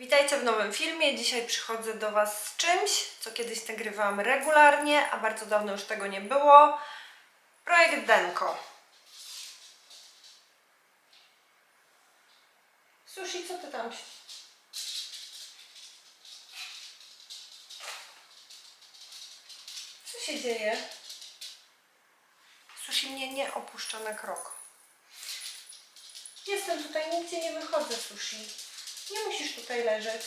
Witajcie w nowym filmie. Dzisiaj przychodzę do Was z czymś, co kiedyś nagrywałam regularnie, a bardzo dawno już tego nie było. Projekt Denko. Sushi, co ty tam? Co się dzieje? Sushi mnie nie opuszcza na krok. Jestem tutaj, nigdzie nie wychodzę, sushi. Nie musisz tutaj leżeć.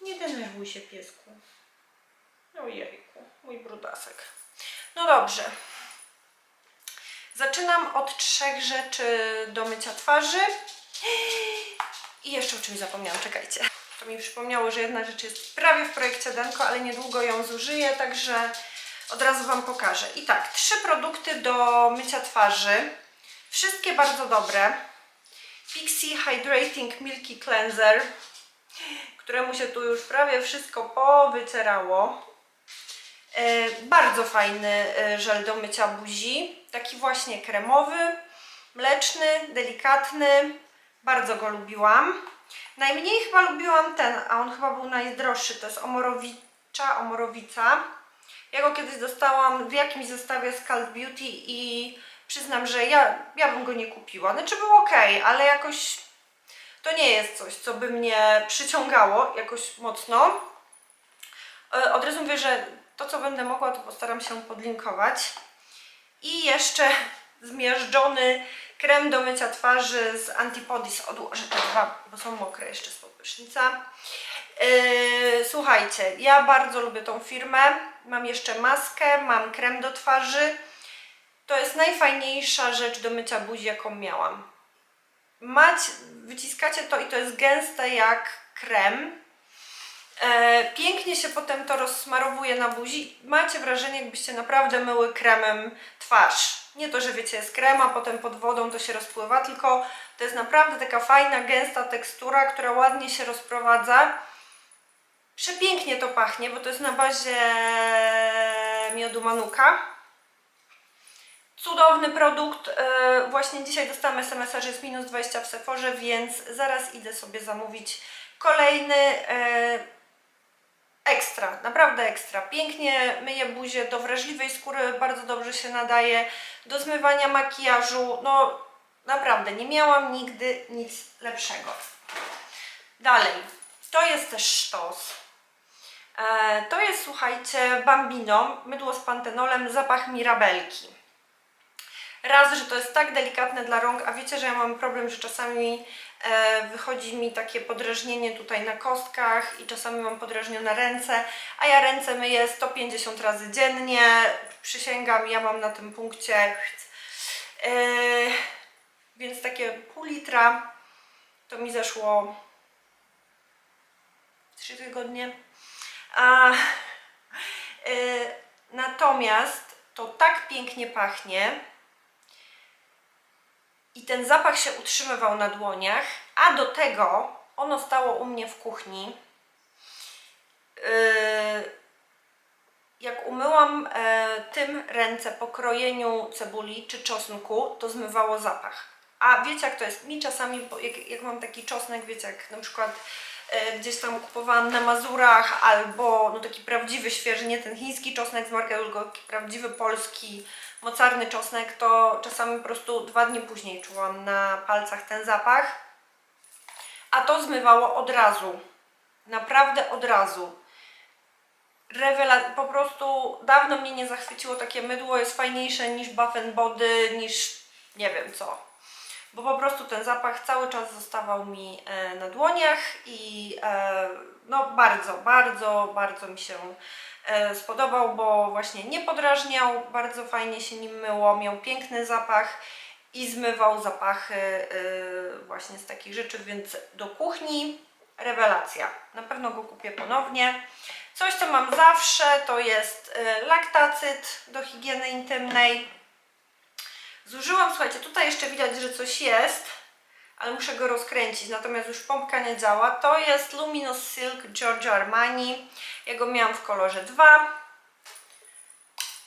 Nie denerwuj się, piesku. Ojejku, mój brudasek. No dobrze. Zaczynam od trzech rzeczy do mycia twarzy. I jeszcze o czymś zapomniałam, czekajcie. To mi przypomniało, że jedna rzecz jest prawie w projekcie Denko, ale niedługo ją zużyję, także od razu Wam pokażę. I tak, trzy produkty do mycia twarzy. Wszystkie bardzo dobre. Pixie Hydrating Milky Cleanser, któremu się tu już prawie wszystko powycierało. E, bardzo fajny e, żel do mycia buzi. Taki właśnie kremowy, mleczny, delikatny. Bardzo go lubiłam. Najmniej chyba lubiłam ten, a on chyba był najdroższy. To jest Omorowicza, Omorowica. Ja go kiedyś dostałam w jakimś zestawie z Cult Beauty i przyznam, że ja, ja bym go nie kupiła. Znaczy był ok, ale jakoś to nie jest coś, co by mnie przyciągało jakoś mocno. E, Od razu mówię, że to co będę mogła, to postaram się podlinkować. I jeszcze zmiażdżony krem do mycia twarzy z Antipodis. Odłożę te dwa, bo są mokre jeszcze spod prysznica. Yy, słuchajcie, ja bardzo lubię tą firmę. Mam jeszcze maskę, mam krem do twarzy. To jest najfajniejsza rzecz do mycia buzi, jaką miałam. Mać, wyciskacie to i to jest gęste jak krem. E, pięknie się potem to rozsmarowuje na buzi. Macie wrażenie, jakbyście naprawdę myły kremem twarz. Nie to, że wiecie, jest krem, a potem pod wodą to się rozpływa, tylko to jest naprawdę taka fajna, gęsta tekstura, która ładnie się rozprowadza. Przepięknie to pachnie, bo to jest na bazie miodu manuka. Cudowny produkt. e, Właśnie dzisiaj dostałam SMS, że jest minus 20 w Sephorze, więc zaraz idę sobie zamówić kolejny. e, Ekstra, naprawdę ekstra. Pięknie myje buzię, do wrażliwej skóry bardzo dobrze się nadaje, do zmywania makijażu. No naprawdę, nie miałam nigdy nic lepszego. Dalej, to jest też sztos. E, to jest, słuchajcie, Bambino, mydło z pantenolem, zapach mirabelki. Raz, że to jest tak delikatne dla rąk, a wiecie, że ja mam problem, że czasami e, wychodzi mi takie podrażnienie tutaj na kostkach i czasami mam podrażnione ręce, a ja ręce myję 150 razy dziennie. Przysięgam, ja mam na tym punkcie. E, więc takie pół litra to mi zeszło 3 tygodnie. A, e, natomiast to tak pięknie pachnie i ten zapach się utrzymywał na dłoniach, a do tego ono stało u mnie w kuchni. Yy, jak umyłam e, tym ręce po krojeniu cebuli czy czosnku, to zmywało zapach. A wiecie jak to jest? Mi czasami, jak, jak mam taki czosnek, wiecie, jak na przykład e, gdzieś tam kupowałam na Mazurach, albo no taki prawdziwy, świeży, nie ten chiński czosnek z marketu, tylko prawdziwy polski, mocarny czosnek, to czasami po prostu dwa dni później czułam na palcach ten zapach. A to zmywało od razu. Naprawdę od razu. Rewela, po prostu dawno mnie nie zachwyciło takie mydło, jest fajniejsze niż Bath Body, niż nie wiem co. Bo po prostu ten zapach cały czas zostawał mi e, na dłoniach i e, no bardzo, bardzo, bardzo mi się spodobał, bo właśnie nie podrażniał, bardzo fajnie się nim myło, miał piękny zapach i zmywał zapachy e, właśnie z takich rzeczy, więc do kuchni rewelacja. Na pewno go kupię ponownie. Coś, co mam zawsze, to jest e, laktacyt do higieny intymnej. Zużyłam, słuchajcie, tutaj jeszcze widać, że coś jest, ale muszę go rozkręcić, natomiast już pompka nie działa. To jest Luminous Silk Giorgio Armani. Ja go miałam w kolorze 2.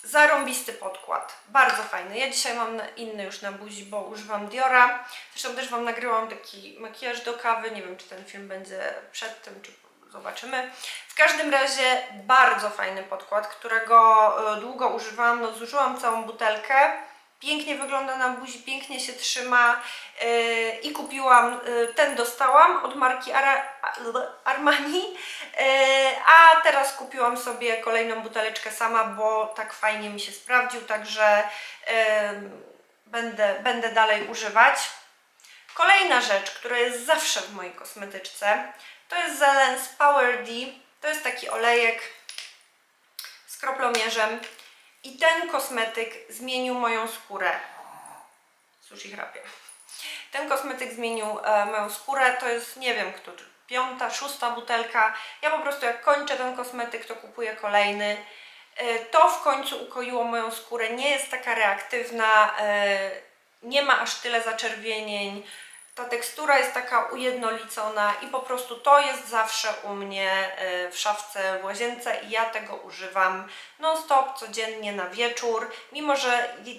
Zarąbisty podkład, bardzo fajny. Ja dzisiaj mam inny już na buzi, bo używam Diora. Zresztą też Wam nagrywam taki makijaż do kawy. Nie wiem, czy ten film będzie przed tym, czy zobaczymy. W każdym razie bardzo fajny podkład, którego e, długo używałam. No, zużyłam całą butelkę. Pięknie wygląda na buzi, pięknie się trzyma e, i kupiłam, e, ten dostałam od marki Ara, Armani, e, a teraz kupiłam sobie kolejną buteleczkę sama, bo tak fajnie mi się sprawdził, także będę, będę dalej używać. Kolejna rzecz, która jest zawsze w mojej kosmetyczce, to jest Zelens Power D. To jest taki olejek z kroplomierzem. I ten kosmetyk zmienił moją skórę. Sushi chrapie. Ten kosmetyk zmienił e, moją skórę. To jest, nie wiem, który, piąta, szósta butelka. Ja po prostu jak kończę ten kosmetyk, to kupuję kolejny. E, to w końcu ukoiło moją skórę. Nie jest taka reaktywna. E, nie ma aż tyle zaczerwienień. Ta tekstura jest taka ujednolicona i po prostu to jest zawsze u mnie e, w szafce w łazience i ja tego używam non stop, codziennie na wieczór. Mimo, że y,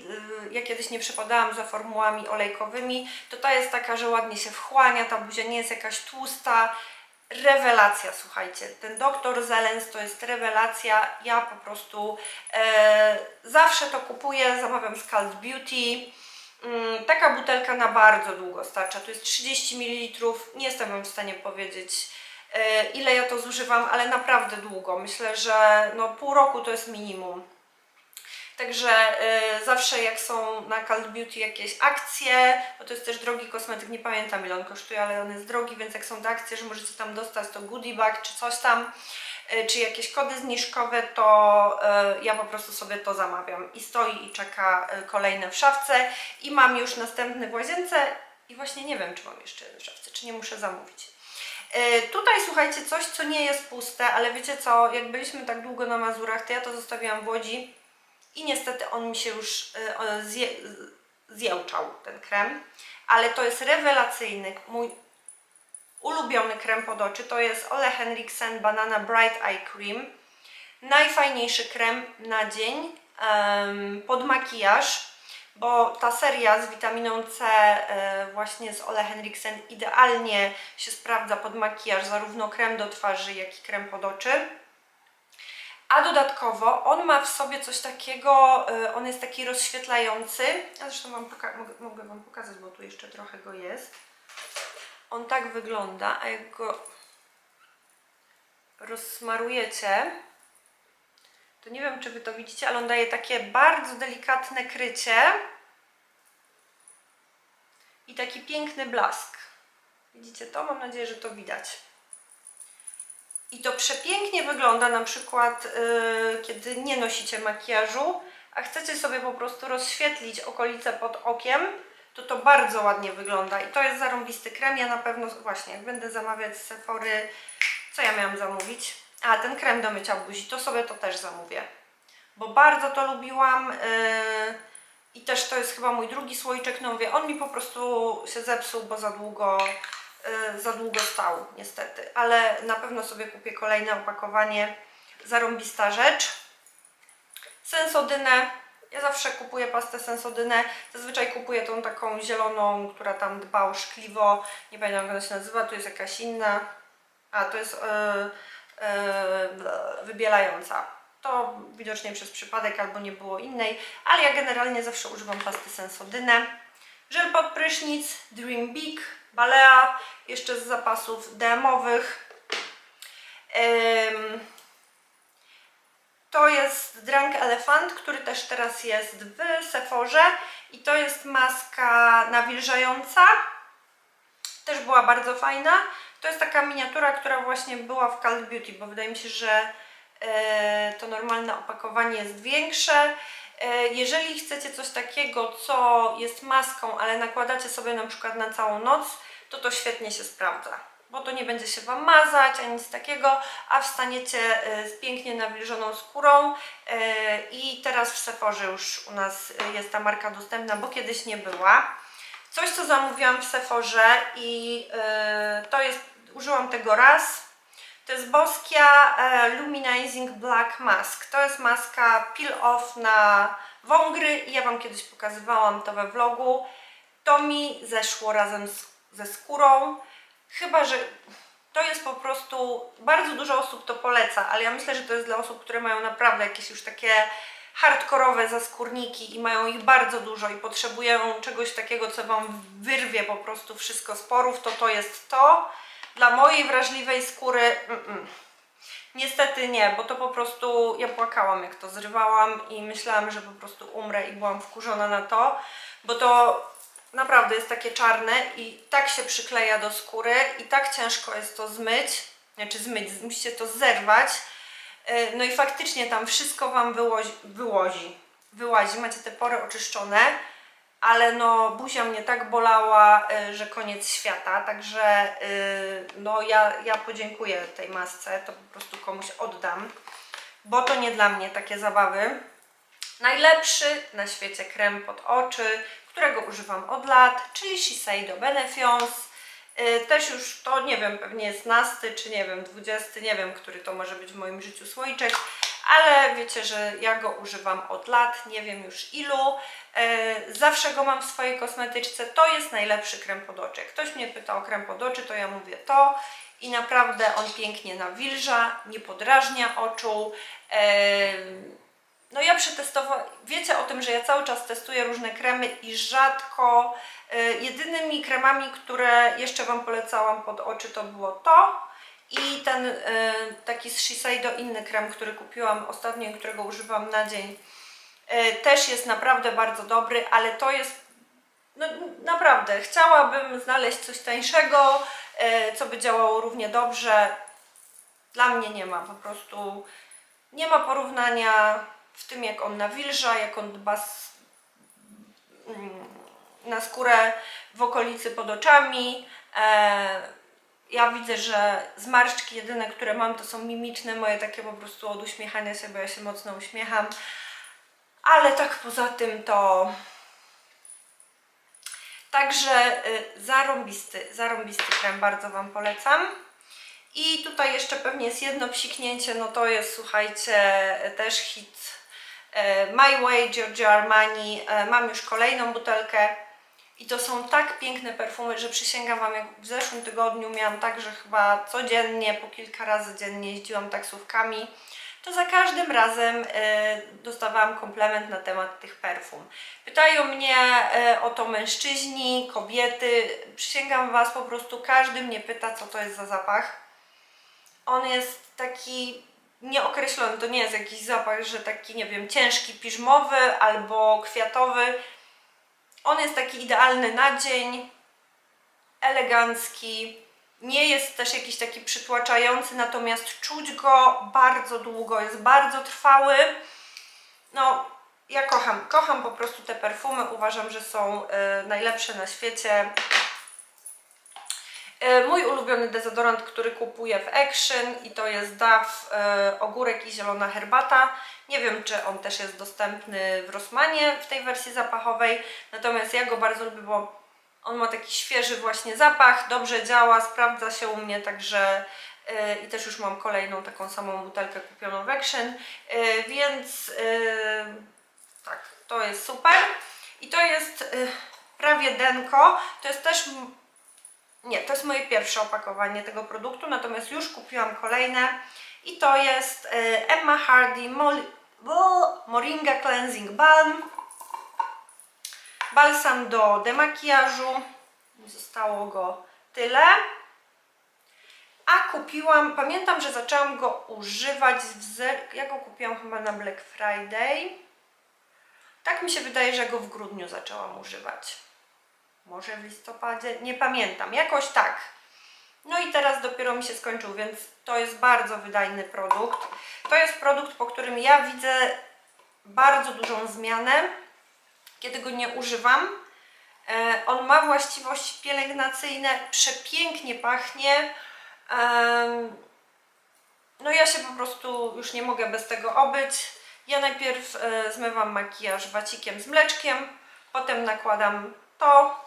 ja kiedyś nie przepadałam za formułami olejkowymi, to ta jest taka, że ładnie się wchłania, ta buzia nie jest jakaś tłusta. Rewelacja, słuchajcie. Ten doktor Zelens to jest rewelacja. Ja po prostu e, zawsze to kupuję, zamawiam z Cult Beauty. Mm, Taka butelka na bardzo długo starcza. To jest 30 ml. Nie jestem Wam w stanie powiedzieć, e, ile ja to zużywam, ale naprawdę długo. Myślę, że no, pół roku to jest minimum. Także e, zawsze jak są na Cult Beauty jakieś akcje, bo to jest też drogi kosmetyk, nie pamiętam ile on kosztuje, ale on jest drogi, więc jak są te akcje, że możecie tam dostać to goodie bag czy coś tam, czy jakieś kody zniżkowe, to e, ja po prostu sobie to zamawiam. I stoi i czeka e, kolejne w szafce. I mam już następny w łazience. I właśnie nie wiem, czy mam jeszcze jeden w szafce, czy nie muszę zamówić. E, Tutaj słuchajcie, coś co nie jest puste, ale wiecie co, jak byliśmy tak długo na Mazurach, to ja to zostawiłam w Łodzi. I niestety on mi się już e, zje, zjełczał, ten krem, ale to jest rewelacyjny, mój ulubiony krem pod oczy, to jest Ole Henriksen Banana Bright Eye Cream. Najfajniejszy krem na dzień em, pod makijaż, bo ta seria z witaminą C e, właśnie z Ole Henriksen idealnie się sprawdza pod makijaż, zarówno krem do twarzy, jak i krem pod oczy. A dodatkowo on ma w sobie coś takiego, y, on jest taki rozświetlający. Ja zresztą mogę Wam pokazać, bo tu jeszcze trochę go jest. On tak wygląda, a jak go rozsmarujecie, to nie wiem, czy Wy to widzicie, ale on daje takie bardzo delikatne krycie i taki piękny blask. Widzicie to? Mam nadzieję, że to widać. I to przepięknie wygląda na przykład, yy, kiedy nie nosicie makijażu, a chcecie sobie po prostu rozświetlić okolice pod okiem, to to bardzo ładnie wygląda. I to jest zarąbisty krem. Ja na pewno, właśnie, jak będę zamawiać z Sephory, co ja miałam zamówić? A, ten krem do mycia buzi, to sobie to też zamówię. Bo bardzo to lubiłam. Yy, I też to jest chyba mój drugi słoiczek. No mówię, on mi po prostu się zepsuł, bo za długo y, za długo stał, niestety. Ale na pewno sobie kupię kolejne opakowanie. Zarąbista rzecz. Sensodynę. Ja zawsze kupuję pastę sensodynę. Zazwyczaj kupuję tą taką zieloną, która tam dba o szkliwo. Nie pamiętam jak ona się nazywa, tu jest jakaś inna. A, to jest yy, yy, wybielająca. To widocznie przez przypadek albo nie było innej, ale ja generalnie zawsze używam pasty sensodynę. Żel pod prysznic, Dream Big, Balea, jeszcze z zapasów DM-owych. Ym, to jest Drunk Elephant, który też teraz jest w Sephorze i to jest maska nawilżająca. Też była bardzo fajna. To jest taka miniatura, która właśnie była w Cult Beauty, bo wydaje mi się, że e, to normalne opakowanie jest większe. E, Jeżeli chcecie coś takiego, co jest maską, ale nakładacie sobie na przykład na całą noc, to to świetnie się sprawdza. Bo to nie będzie się Wam mazać, ani nic takiego, a wstaniecie e, z pięknie nawilżoną skórą. E, I teraz w Sephorze już u nas e, jest ta marka dostępna, bo kiedyś nie była. Coś, co zamówiłam w Sephorze i to jest, użyłam tego raz. To jest Boskia Luminizing Black Mask. To jest maska peel off na wągry i ja Wam kiedyś pokazywałam to we vlogu. To mi zeszło razem z, ze skórą. Chyba, że to jest po prostu, bardzo dużo osób to poleca, ale ja myślę, że to jest dla osób, które mają naprawdę jakieś już takie hardkorowe zaskórniki i mają ich bardzo dużo i potrzebują czegoś takiego, co Wam wyrwie po prostu wszystko z porów, to to jest to. Dla mojej wrażliwej skóry mm, mm. niestety nie, bo to po prostu ja płakałam jak to zrywałam i myślałam, że po prostu umrę i byłam wkurzona na to, bo to naprawdę jest takie czarne i tak się przykleja do skóry i tak ciężko jest to zmyć, znaczy zmyć, musicie to zerwać. Yy, No i faktycznie tam wszystko Wam wyłozi, wyłozi, wyłazi, macie te pory oczyszczone, ale no buzia mnie tak bolała, yy, że koniec świata, także yy, no ja, ja podziękuję tej masce, to po prostu komuś oddam, bo to nie dla mnie takie zabawy. Najlepszy na świecie krem pod oczy, którego używam od lat, czyli Shiseido Benefiance. Yy, Też już to nie wiem, pewnie jest nasty, czy nie wiem, dwudziesty, nie wiem, który to może być w moim życiu słoiczek, ale wiecie, że ja go używam od lat, nie wiem już ilu. Yy, Zawsze go mam w swojej kosmetyczce. To jest najlepszy krem pod oczy. Ktoś mnie pyta o krem pod oczy, to ja mówię to i naprawdę on pięknie nawilża, nie podrażnia oczu. No ja przetestowałam, wiecie o tym, że ja cały czas testuję różne kremy i rzadko, y, jedynymi kremami, które jeszcze Wam polecałam pod oczy to było to i ten y, taki z Shiseido inny krem, który kupiłam ostatnio i którego używam na dzień. Y, też jest naprawdę bardzo dobry, ale to jest no, naprawdę, chciałabym znaleźć coś tańszego, y, co by działało równie dobrze. Dla mnie nie ma, po prostu nie ma porównania w tym, jak on nawilża, jak on dba s- mm, na skórę w okolicy pod oczami. E, ja widzę, że zmarszczki jedyne, które mam, to są mimiczne, moje takie po prostu od uśmiechania się, bo ja się mocno uśmiecham. Ale tak poza tym to... Także y, zarąbisty, zarąbisty krem, bardzo Wam polecam. I tutaj jeszcze pewnie jest jedno psiknięcie, no to jest, słuchajcie, też hit My Way, Giorgio Armani. E, Mam już kolejną butelkę i to są tak piękne perfumy, że przysięgam Wam, jak w zeszłym tygodniu miałam tak, że chyba codziennie, po kilka razy dziennie jeździłam taksówkami, to za każdym razem e, dostawałam komplement na temat tych perfum. Pytają mnie e, o to mężczyźni, kobiety. Przysięgam Was, po prostu każdy mnie pyta, co to jest za zapach on jest taki nieokreślony, to nie jest jakiś zapach, że taki, nie wiem, ciężki, piżmowy albo kwiatowy. On jest taki idealny na dzień, elegancki, nie jest też jakiś taki przytłaczający, natomiast czuć go bardzo długo, jest bardzo trwały. No, ja kocham, kocham po prostu te perfumy, uważam, że są y, najlepsze na świecie. E, Mój ulubiony dezodorant, który kupuję w Action i to jest Dove e, ogórek i zielona herbata. Nie wiem, czy on też jest dostępny w Rossmanie w tej wersji zapachowej, natomiast ja go bardzo lubię, bo on ma taki świeży właśnie zapach, dobrze działa, sprawdza się u mnie, także e, i też już mam kolejną taką samą butelkę kupioną w Action, więc tak, to jest super. I to jest prawie denko, to jest też nie, to jest moje pierwsze opakowanie tego produktu, natomiast już kupiłam kolejne i to jest e, Emma Hardy Moringa Cleansing Balm. Balsam do demakijażu. Zostało go tyle. A kupiłam, pamiętam, że zaczęłam go używać zer... Ja go kupiłam chyba na Black Friday. Tak mi się wydaje, że go w grudniu zaczęłam używać może w listopadzie, nie pamiętam, jakoś tak. No i teraz dopiero mi się skończył, więc to jest bardzo wydajny produkt. To jest produkt, po którym ja widzę bardzo dużą zmianę, kiedy go nie używam. E, on ma właściwości pielęgnacyjne, przepięknie pachnie. No ja się po prostu już nie mogę bez tego obyć. Ja najpierw e, zmywam makijaż wacikiem z mleczkiem, potem nakładam to,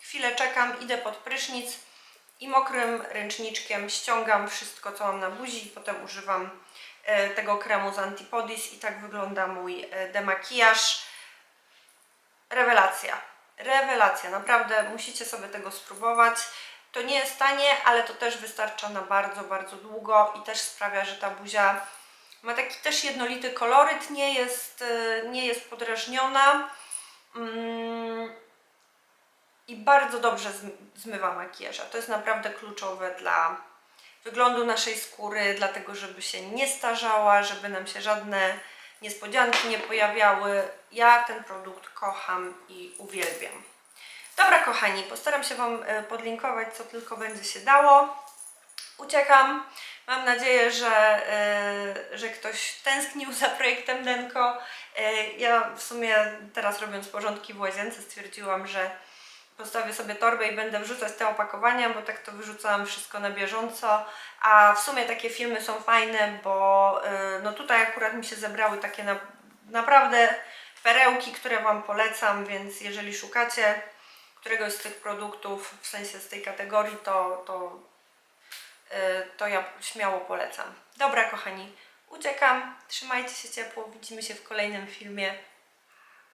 chwilę czekam, idę pod prysznic i mokrym ręczniczkiem ściągam wszystko, co mam na buzi i potem używam e, tego kremu z Antipodis i tak wygląda mój e, demakijaż. Rewelacja. Rewelacja. Naprawdę musicie sobie tego spróbować. To nie jest tanie, ale to też wystarcza na bardzo, bardzo długo i też sprawia, że ta buzia ma taki też jednolity koloryt, nie jest, e, nie jest podrażniona. Mm, i bardzo dobrze zm- zmywa makijaż. To jest naprawdę kluczowe dla wyglądu naszej skóry, dlatego żeby się nie starzała, żeby nam się żadne niespodzianki nie pojawiały. Ja ten produkt kocham i uwielbiam. Dobra, kochani, postaram się Wam e, podlinkować, co tylko będzie się dało. Uciekam. Mam nadzieję, że, e, że ktoś tęsknił za projektem Denko. E, Ja w sumie teraz robiąc porządki w łazience stwierdziłam, że postawię sobie torbę i będę wrzucać te opakowania, bo tak to wyrzucałam wszystko na bieżąco. A w sumie takie filmy są fajne, bo y, no tutaj akurat mi się zebrały takie na, naprawdę perełki, które Wam polecam, więc jeżeli szukacie któregoś z tych produktów, w sensie z tej kategorii, to, to, y, to ja śmiało polecam. Dobra, kochani, uciekam, trzymajcie się ciepło, widzimy się w kolejnym filmie.